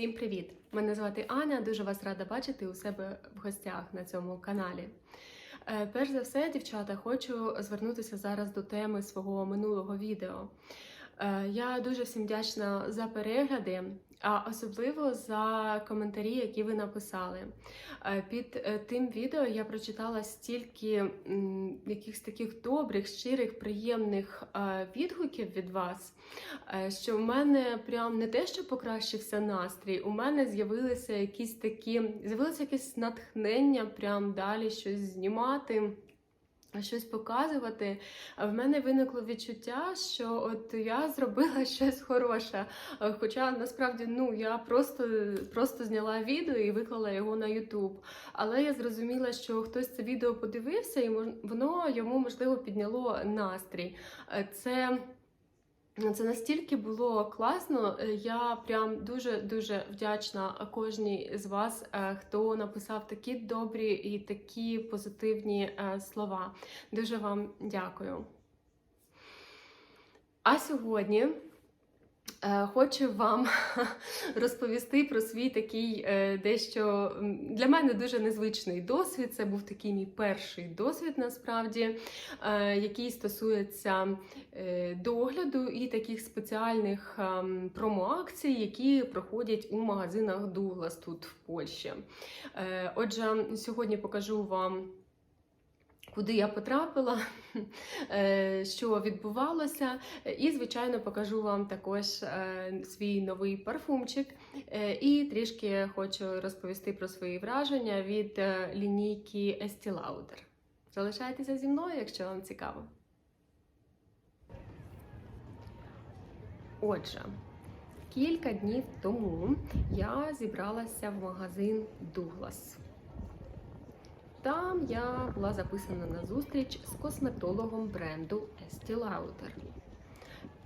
Всім привіт! Мене звати Аня. Дуже вас рада бачити у себе в гостях на цьому каналі. Е, Перш за все, дівчата, хочу звернутися зараз до теми свого минулого відео. Е, Я дуже всім вдячна за перегляди, а особливо за коментарі, які ви написали. Е, Під е, тим відео я прочитала стільки якихось таких добрих, щирих, приємних відгуків від вас, що в мене прям не те, що покращився настрій, у мене з'явилися якісь такі, з'явилося якесь натхнення прям далі щось знімати. Щось показувати, в мене виникло відчуття, що от я зробила щось хороше. Хоча насправді ну я просто, просто зняла відео і виклала його на YouTube. Але я зрозуміла, що хтось це відео подивився, і воно йому можливо підняло настрій. Е, Це це настільки було класно. е, Я прям дуже дуже вдячна кожній з вас, е, хто написав такі добрі і такі позитивні е, слова. Дуже вам дякую. А сьогодні хочу вам розповісти про свій такий е, дещо для мене дуже незвичний досвід. Це був такий мій перший досвід, насправді, е, який стосується е, догляду і таких спеціальних ем, промоакцій, які проходять у магазинах Douglas тут в Польщі. Е, Отже, сьогодні покажу вам. Куди я потрапила, е, що відбувалося, і, звичайно, покажу вам також е, свій новий парфумчик. Е, І трішки хочу розповісти про свої враження від лінійки Estee Lauder. Залишайтеся зі мною, якщо вам цікаво. Отже, кілька днів тому я зібралася в магазин Douglas. Там я була записана на зустріч з косметологом бренду Estee Lauder.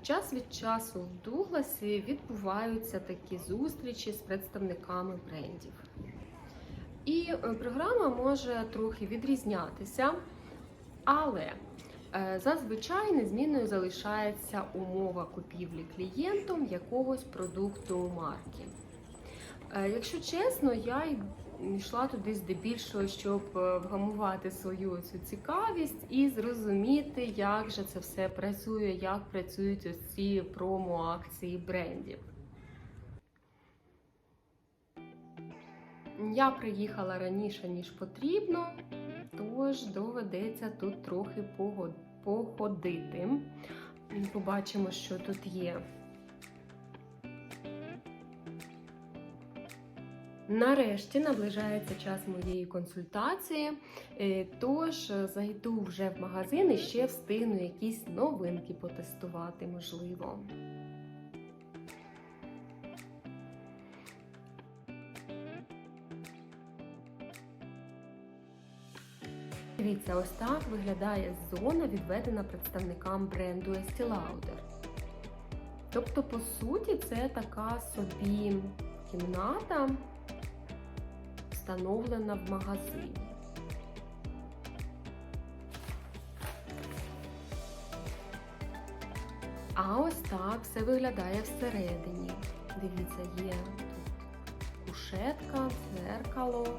Час від часу в Дугласі відбуваються такі зустрічі з представниками брендів. І е, програма може трохи відрізнятися, але е, зазвичай незмінною залишається умова купівлі клієнтом якогось продукту марки. Е, Якщо чесно, я йшла туди здебільшого, щоб е, вгамувати свою цю цікавість і зрозуміти, як же це все працює, як працюють ось ці промо-акції брендів. Я приїхала раніше, ніж потрібно, тож доведеться тут трохи походити. Побачимо, що тут є. Нарешті наближається час моєї консультації, е, тож е, зайду вже в магазин і ще встигну якісь новинки потестувати, можливо. Дивіться, ось так виглядає зона, відведена представникам бренду Estee Lauder. Тобто, по суті, це така собі кімната, встановлена в магазині. А ось так все виглядає всередині. Дивіться, є тут кушетка, дзеркало.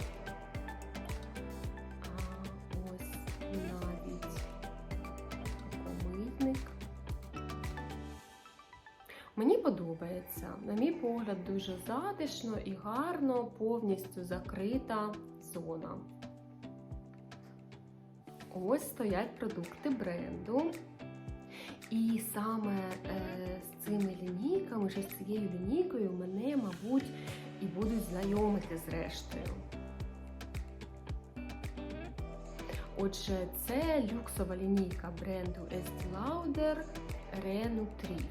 А ось навіть подобається. На мій погляд, дуже затишно і гарно, повністю закрита зона. Ось стоять продукти бренду. І саме е, з цими лінійками, чи з цією лінійкою мене, мабуть, і будуть знайомити з рештою. Отже, це люксова лінійка бренду Estee Lauder Renutriv.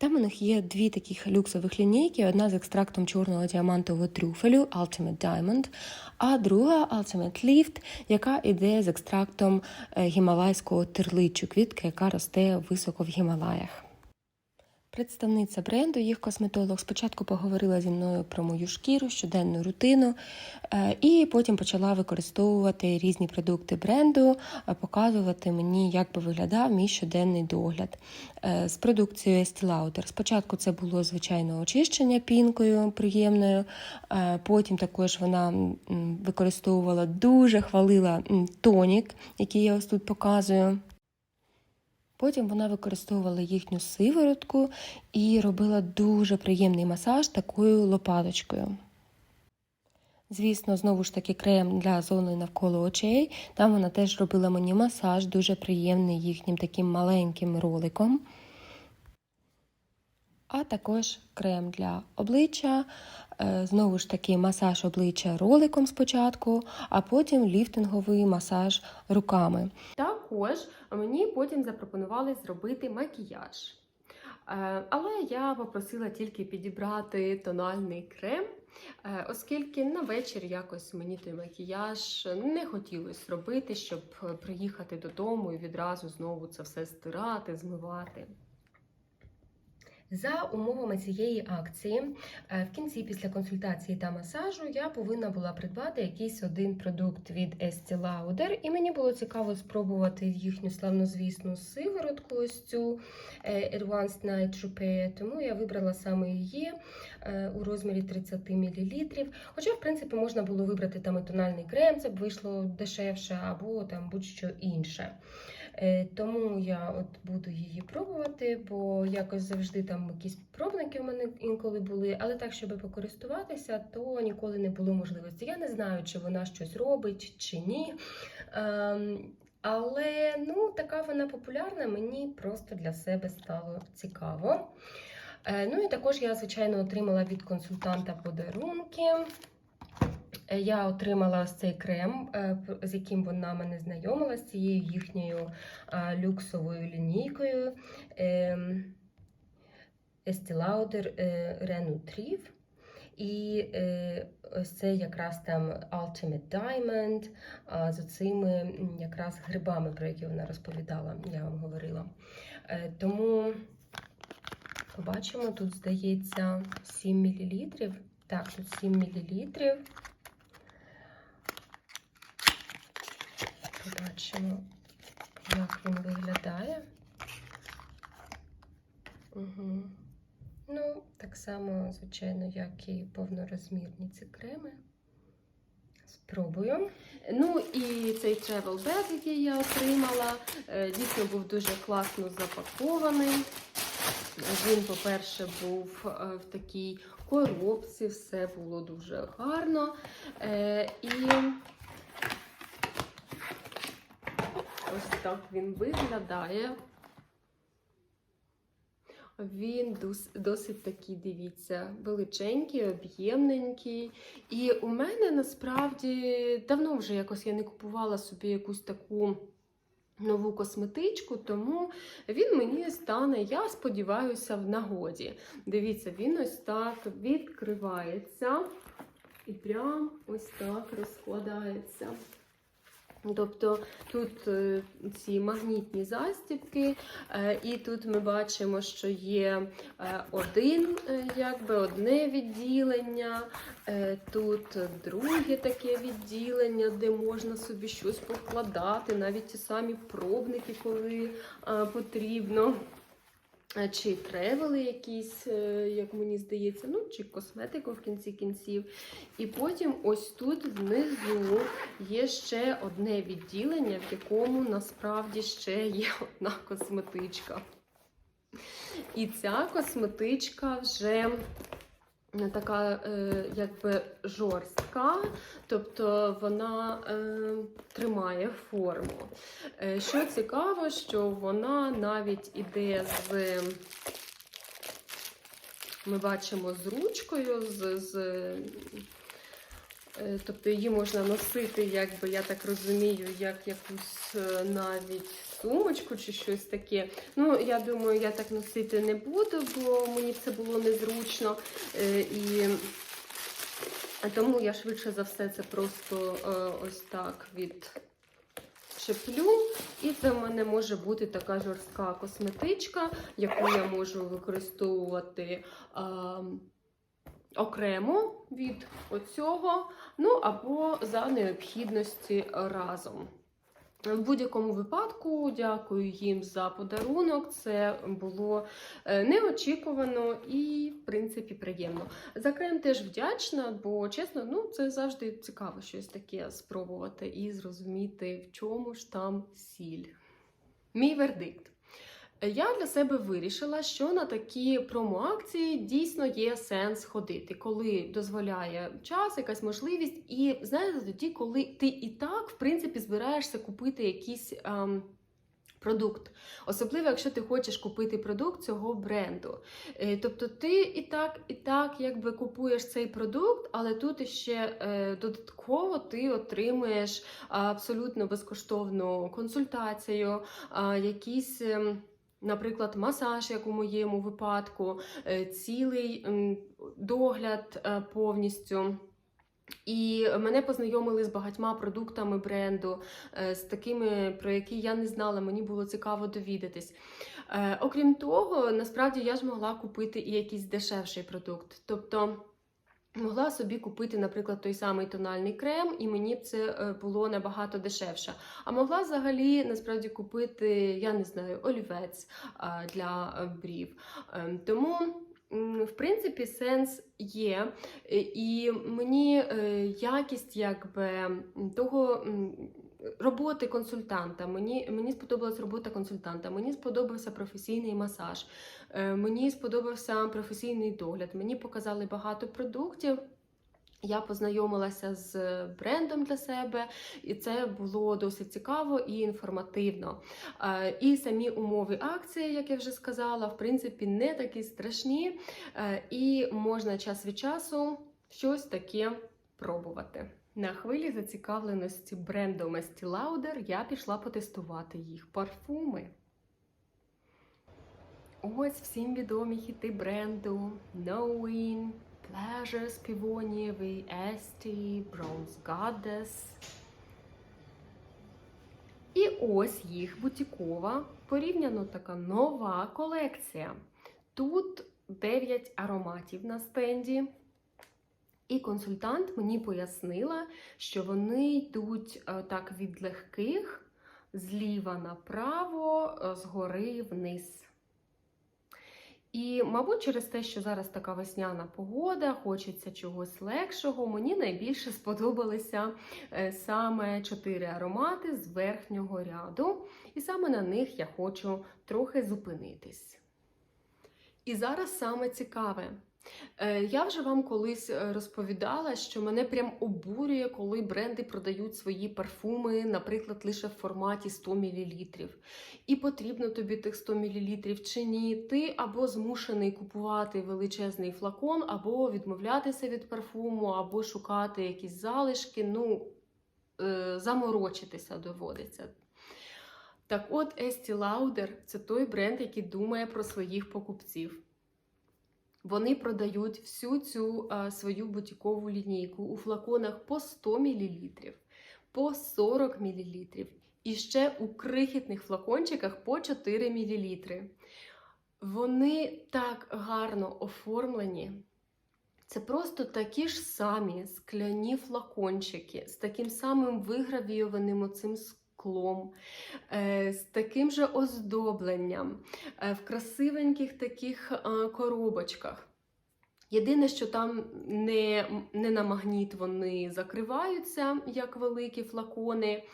Там у них є дві таких люксових лінійки: одна з екстрактом чорного діамантового трюфелю Ultimate Diamond, а друга Ultimate Lift, яка йде з екстрактом е, гімалайського терличу, квітки, яка росте високо в Гімалаях. Представниця бренду, їх косметолог, спочатку поговорила зі мною про мою шкіру, щоденну рутину, е, і потім почала використовувати різні продукти бренду, е, показувати мені, як би виглядав мій щоденний догляд Е, з продукцією Estee Lauder. Спочатку це було звичайно очищення пінкою приємною, потім також вона використовувала дуже хвалила тонік, який я ось тут показую. Потім вона використовувала їхню сиворотку і робила дуже приємний масаж такою лопаточкою. Звісно, знову ж таки крем для зони навколо очей. Там вона теж робила мені масаж, дуже приємний їхнім таким маленьким роликом. А також крем для обличчя, е, знову ж таки масаж обличчя роликом спочатку, а потім ліфтинговий масаж руками. Також мені потім запропонували зробити макіяж. Е, Але я попросила тільки підібрати тональний крем, е, оскільки на вечір якось мені той макіяж не хотілося робити, щоб е, приїхати додому і відразу знову це все стирати, змивати. За умовами цієї акції, е, в кінці після консультації та масажу я повинна була придбати якийсь один продукт від Estee Lauder, і мені було цікаво спробувати їхню славнозвісну сиворотку, ось цю е, Advanced Night Repair, тому я вибрала саме її е, у розмірі 30 мл. Хоча, в принципі, можна було вибрати там і тональний крем, це б вийшло дешевше, або там будь-що інше. Е, Тому я от буду її пробувати, бо якось завжди там якісь пробники в мене інколи були, але так, щоб покористуватися, то ніколи не було можливості. Я не знаю, чи вона щось робить, чи ні. Ем, але ну, така вона популярна, мені просто для себе стало цікаво. Е, Ну і також я, звичайно, отримала від консультанта подарунки. Е, Я отримала ось цей крем, е, з яким вона мене знайомила, з цією їхньою люксовою лінійкою ем, Estee Lauder е, Renutriv. І ось це якраз там Ultimate Diamond з оцими якраз грибами, про які вона розповідала, я вам говорила. Тому побачимо, тут здається 7 мл. Так, тут 7 мл. Побачимо, як він виглядає. Угу. Ну, так само, звичайно, як і повнорозмірні ці креми. Спробую. Ну і цей travel bag, який я отримала, е, дійсно був дуже класно запакований. Він, по-перше, був е, в такій коробці, все було дуже гарно. Е, І ось так він виглядає. Він досить такий, дивіться, величенький, об'ємненький. І у мене насправді давно вже якось я не купувала собі якусь таку нову косметичку, тому він мені стане, я сподіваюся, в нагоді. Дивіться, він ось так відкривається і прям ось так розкладається. Тобто тут е, ці магнітні застібки, е, і тут ми бачимо, що є е, один, якби одне відділення, тут друге таке відділення, де можна собі щось покладати, навіть ті самі пробники, коли потрібно. Е, Чи тревели якісь, е, як мені здається, ну чи косметику в кінці кінців. І потім ось тут внизу є ще одне відділення, в якому насправді ще є одна косметичка. І ця косметичка вже така е, якби жорстка, тобто вона е, тримає форму. Е, що цікаво, що вона навіть іде з. Ми бачимо з ручкою, з, з Е, Тобто її можна носити, якби я так розумію, як якусь е, навіть сумочку чи щось таке. Ну, я думаю, я так носити не буду, бо мені це було незручно. Е, І тому я швидше за все це просто е, ось так від чеплю. І це в мене може бути така жорстка косметичка, яку я можу використовувати а, окремо від оцього, ну або за необхідності разом. В будь-якому випадку дякую їм за подарунок. Це було е, неочікувано і, в принципі, приємно. За крем теж вдячна, бо чесно, ну це завжди цікаво щось таке спробувати і зрозуміти, в чому ж там сіль. Мій вердикт. Я для себе вирішила, що на такі промоакції дійсно є сенс ходити, коли дозволяє час, якась можливість, і знаєте, тоді, коли ти і так, в принципі, збираєшся купити якийсь. Ем, Продукт, особливо, якщо ти хочеш купити продукт цього бренду. Е, Тобто ти і так, і так якби купуєш цей продукт, але тут ще е, додатково ти отримуєш абсолютно безкоштовну консультацію, якісь. Наприклад, масаж, як у моєму випадку, е, цілий догляд е, повністю. І мене познайомили з багатьма продуктами бренду, е, з такими, про які я не знала, мені було цікаво довідатись. Окрім того, насправді я ж могла купити і якийсь дешевший продукт. Тобто могла собі купити, наприклад, той самий тональний крем, і мені б це е, було набагато дешевше. А могла взагалі насправді купити, я не знаю, олівець для е, брів. Ем, Тому. В принципі, сенс є, і мені е, якість якби того роботи консультанта. Мені, мені сподобалась робота консультанта, мені сподобався професійний масаж, е, мені сподобався професійний догляд. Мені показали багато продуктів. Я познайомилася з брендом для себе, і це було досить цікаво і інформативно. Е, І самі умови акції, як я вже сказала, в принципі, не такі страшні, е, і можна час від часу щось таке пробувати. На хвилі зацікавленості брендом Estee Lauder я пішла потестувати їх парфуми. Ось всім відомі хіти бренду Knowing, Pleasure співонієвий, Esty, Bronze Goddess. І ось їх бутікова, порівняно така нова колекція. Тут 9 ароматів на стенді. І консультант мені пояснила, що вони йдуть е, так від легких, зліва направо, е, згори вниз. І, мабуть, через те, що зараз така весняна погода, хочеться чогось легшого, мені найбільше сподобалися е, саме чотири аромати з верхнього ряду, і саме на них я хочу трохи зупинитись. І зараз саме цікаве. Е, Я вже вам колись е, розповідала, що мене прям обурює, коли бренди продають свої парфуми, наприклад, лише в форматі 100 мл. І потрібно тобі тих 100 мл чи ні. Ти або змушений купувати величезний флакон, або відмовлятися від парфуму, або шукати якісь залишки. Ну, е, заморочитися доводиться. Так от, Estee Lauder – це той бренд, який думає про своїх покупців. Вони продають всю цю а, свою бутікову лінійку у флаконах по 100 мл, по 40 мл і ще у крихітних флакончиках по 4 мл. Вони так гарно оформлені. Це просто такі ж самі скляні флакончики з таким самим вигравійованим оцим склом, е, з таким же оздобленням, е, в красивеньких таких е, коробочках. Єдине, що там не, не на магніт вони закриваються, як великі флакони.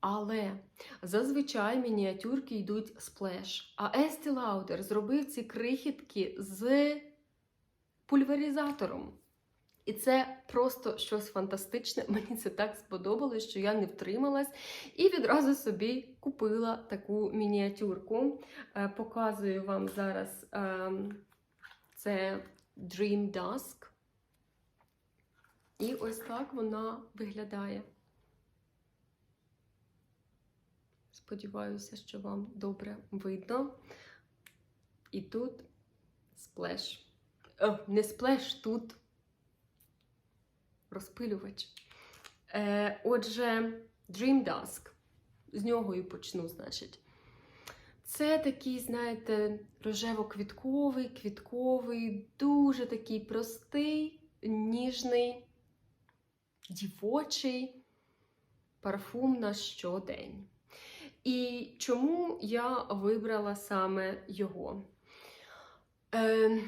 Але зазвичай мініатюрки йдуть сплеш. А Estee Lauder зробив ці крихітки з пульверизатором. І це просто щось фантастичне. Мені це так сподобалось, що я не втрималась і відразу собі купила таку мініатюрку. Е, Показую вам зараз ем, це Dream Dusk. І ось так вона виглядає. Сподіваюся, що вам добре видно. І тут сплеш. О, не сплеш, тут розпилювач. Е, отже, Dream Dusk. з нього і почну, значить. Це такий, знаєте, рожево-квітковий, квітковий, дуже такий простий, ніжний, дівочий парфум на щодень. І чому я вибрала саме його? Е,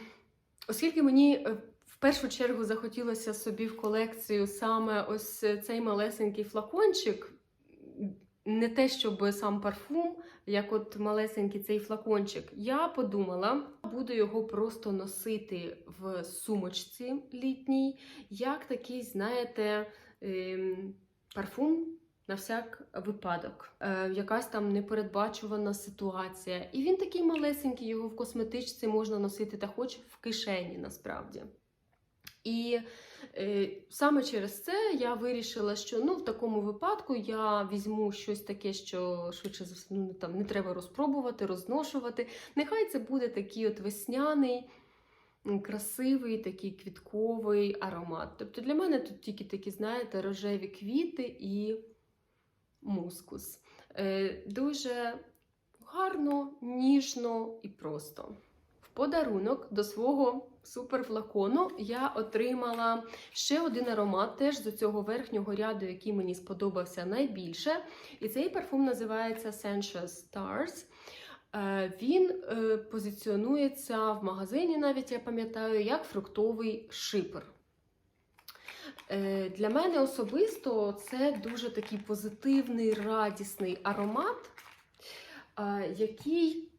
оскільки мені е, в першу чергу захотілося собі в колекцію саме ось цей малесенький флакончик, не те, щоб сам парфум, як от малесенький цей флакончик, я подумала, буду його просто носити в сумочці літній, як такий, знаєте, ем, парфум на всяк випадок, е, якась там непередбачувана ситуація. І він такий малесенький, його в косметичці можна носити та хоч в кишені насправді. І е, саме через це я вирішила, що ну, в такому випадку я візьму щось таке, що швидше за все ну, там, не треба розпробувати, розношувати. Нехай це буде такий от весняний, красивий, такий квітковий аромат. Тобто для мене тут тільки такі, знаєте, рожеві квіти і мускус. Е, дуже гарно, ніжно і просто. Подарунок до свого суперфлакону я отримала ще один аромат, теж з цього верхнього ряду, який мені сподобався найбільше. І цей парфум називається Sensuous Stars. Е, Він е, позиціонується в магазині, навіть я пам'ятаю, як фруктовий шипер. Е, Для мене особисто це дуже такий позитивний, радісний аромат, який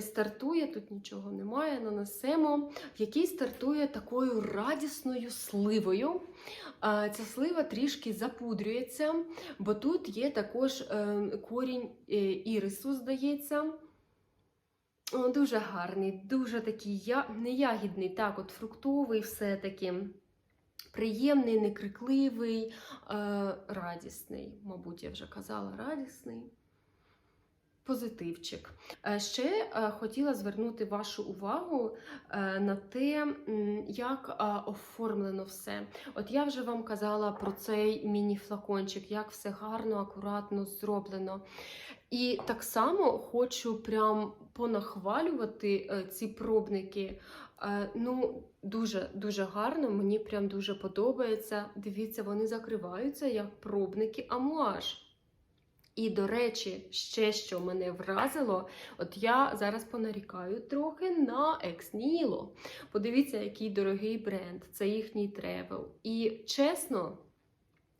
стартує, тут нічого немає, нанесемо, який стартує такою радісною сливою. Е, Ця слива трішки запудрюється, бо тут є також е, корінь е, ірису, здається. Дуже гарний, дуже такий я... не так, от фруктовий все-таки. Приємний, некрикливий, е, радісний. Мабуть, я вже казала, радісний. Позитивчик. Е, Ще е, хотіла звернути вашу увагу е, на те, як оформлено все. От я вже вам казала про цей міні-флакончик, як все гарно, акуратно зроблено. І так само хочу прям понахвалювати ці пробники. Ну, дуже дуже гарно, мені прям дуже подобається. Дивіться, вони закриваються як пробники амуаж. І, до речі, ще що мене вразило, от я зараз понарікаю трохи на Nihilo. Подивіться, який дорогий бренд, це їхній тревел. І чесно,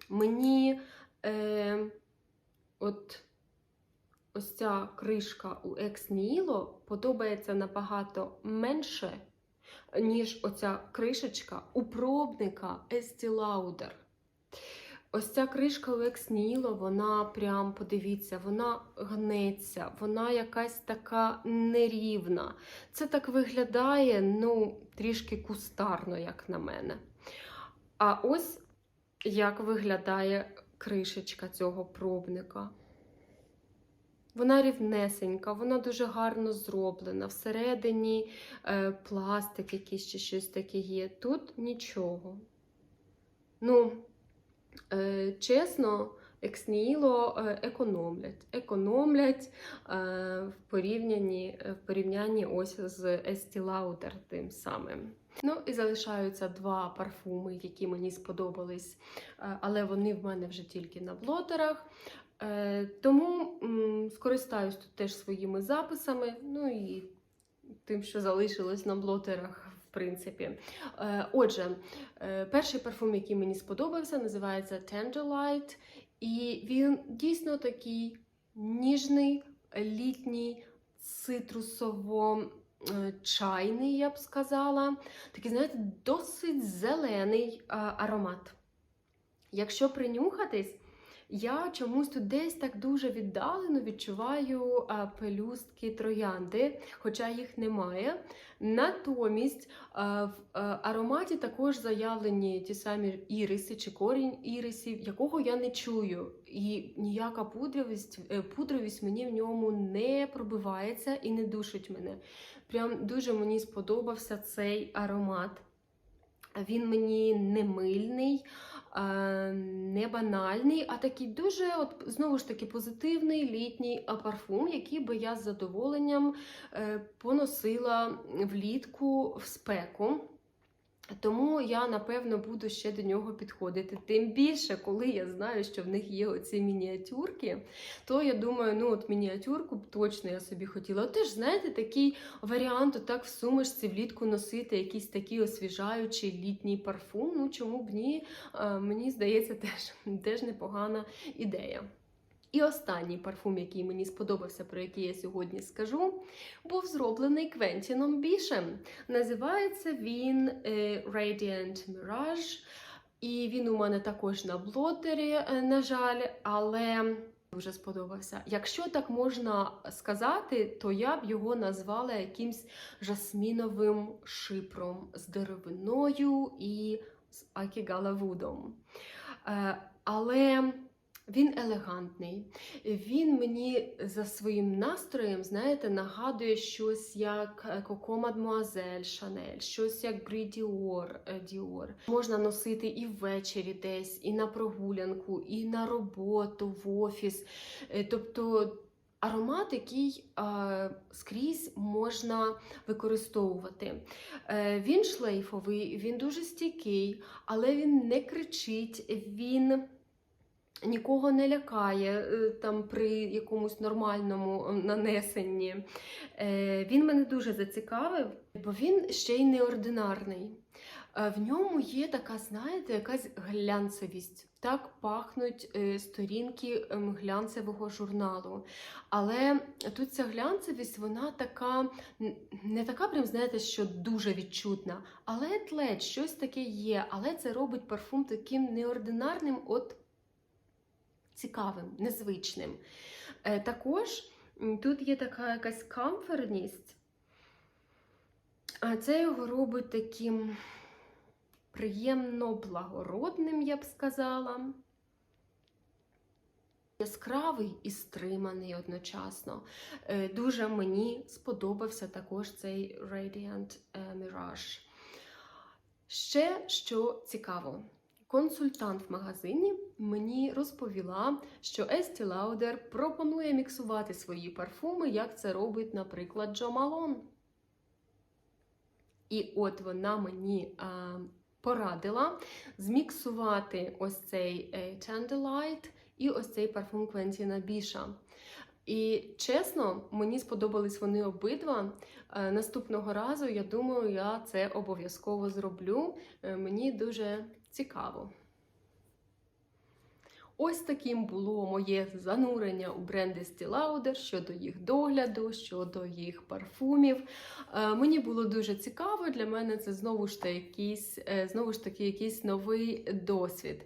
мені е, от ось ця кришка у Nihilo подобається набагато менше, ніж оця кришечка у пробника Estee Lauder. Ось ця кришка у Ex вона прям, подивіться, вона гнеться, вона якась така нерівна. Це так виглядає, ну, трішки кустарно, як на мене. А ось як виглядає кришечка цього пробника. Вона рівнесенька, вона дуже гарно зроблена. Всередині е, пластик якийсь чи щось таке є. Тут нічого. Ну, чесно, Ексніло економлять. Економлять е, в порівнянні, в порівнянні ось з Estee Lauder тим самим. Ну і залишаються два парфуми, які мені сподобались, е, але вони в мене вже тільки на блотерах. Е, Тому скористаюсь тут теж своїми записами, ну і тим, що залишилось на блотерах, в принципі. Е, Отже, е, перший парфум, який мені сподобався, називається Tangerlight. І він дійсно такий ніжний, літній, цитрусово-чайний, я б сказала. Такий, знаєте, досить зелений а, аромат. Якщо принюхатись, я чомусь тут десь так дуже віддалено відчуваю пелюстки троянди, хоча їх немає. Натомість в ароматі також заявлені ті самі іриси чи корінь ірисів, якого я не чую. І ніяка пудровість, е, пудровість мені в ньому не пробивається і не душить мене. Прям дуже мені сподобався цей аромат. Він мені не мильний. Е, не банальний, а такий дуже, от, знову ж таки, позитивний літній парфум, який би я з задоволенням е, поносила влітку в спеку. Тому я напевно буду ще до нього підходити. Тим більше, коли я знаю, що в них є оці мініатюрки, то я думаю, ну от мініатюрку б точно я собі хотіла. Теж, знаєте, такий варіант, отак в сумочці влітку носити якийсь такий освіжаючий літній парфум. Ну чому б ні? Е, Мені здається, теж, теж непогана ідея. І останній парфум, який мені сподобався, про який я сьогодні скажу, був зроблений Квентіном Бішем. Називається він е, Radiant Mirage. І він у мене також на блотері, е, на жаль, але дуже сподобався. Якщо так можна сказати, то я б його назвала якимсь жасміновим шипром з деревиною і з акігалавудом. Е, Але він елегантний. Він мені за своїм настроєм, знаєте, нагадує щось як Coco Mademoiselle Chanel, щось як Brie Dior, е, Dior. Можна носити і ввечері десь, і на прогулянку, і на роботу, в офіс. Е, Тобто аромат, який е, скрізь можна використовувати. Е, він шлейфовий, він дуже стійкий, але він не кричить, він нікого не лякає е, там при якомусь нормальному е, нанесенні. Е, Він мене дуже зацікавив, бо він ще й неординарний. В ньому є така, знаєте, якась глянцевість. Так пахнуть сторінки ем, глянцевого журналу. Але тут ця глянцевість, вона така, не така, прям, знаєте, що дуже відчутна, але ледь щось таке є. Але це робить парфум таким неординарним, от цікавим, незвичним. Е, Також тут є така якась камферність, а це його робить таким приємно благородним, я б сказала. Яскравий і стриманий одночасно. Е, Дуже мені сподобався також цей Radiant е, Mirage. Ще що цікаво, консультант в магазині мені розповіла, що Estee Lauder пропонує міксувати свої парфуми, як це робить, наприклад, Джо Малон. І от вона мені а, порадила зміксувати ось цей е, Candlelight і ось цей парфум Квентіна Біша. І чесно, мені сподобались вони обидва. Е, Наступного разу, я думаю, я це обов'язково зроблю. Е, Мені дуже цікаво. Ось таким було моє занурення у бренди Lauder щодо їх догляду, щодо їх парфумів. Е, Мені було дуже цікаво. Для мене це знову ж таки якийсь, е, знову ж таки якийсь новий досвід.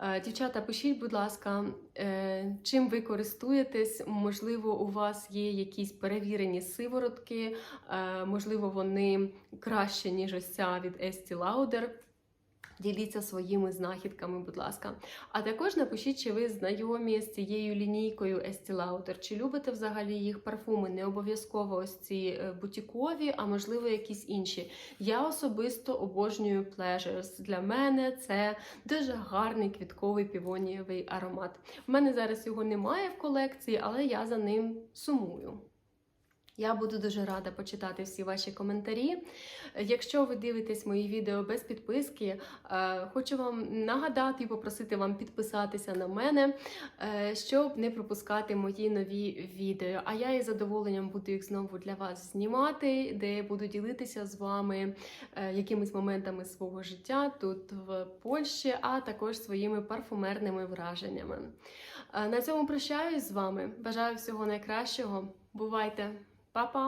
Е, Дівчата, пишіть, будь ласка, чим ви користуєтесь? Можливо, у вас є якісь перевірені сиворотки, можливо, вони краще, ніж ось ця від Estee Lauder. Діліться своїми знахідками, будь ласка. А також напишіть, чи ви знайомі з цією лінійкою Estee Lauder, чи любите взагалі їх парфуми, не обов'язково ось ці е, бутікові, а можливо якісь інші. Я особисто обожнюю Pleasures. Для мене це дуже гарний квітковий півонієвий аромат. У мене зараз його немає в колекції, але я за ним сумую. Я буду дуже рада почитати всі ваші коментарі. Якщо ви дивитесь мої відео без підписки, е, хочу вам нагадати і попросити вам підписатися на мене, е, щоб не пропускати мої нові відео. А я із задоволенням буду їх знову для вас знімати, де буду ділитися з вами е, якимись моментами свого життя тут в Польщі, а також своїми парфумерними враженнями. На цьому прощаюсь з вами. Бажаю всього найкращого. Бувайте! Па-па!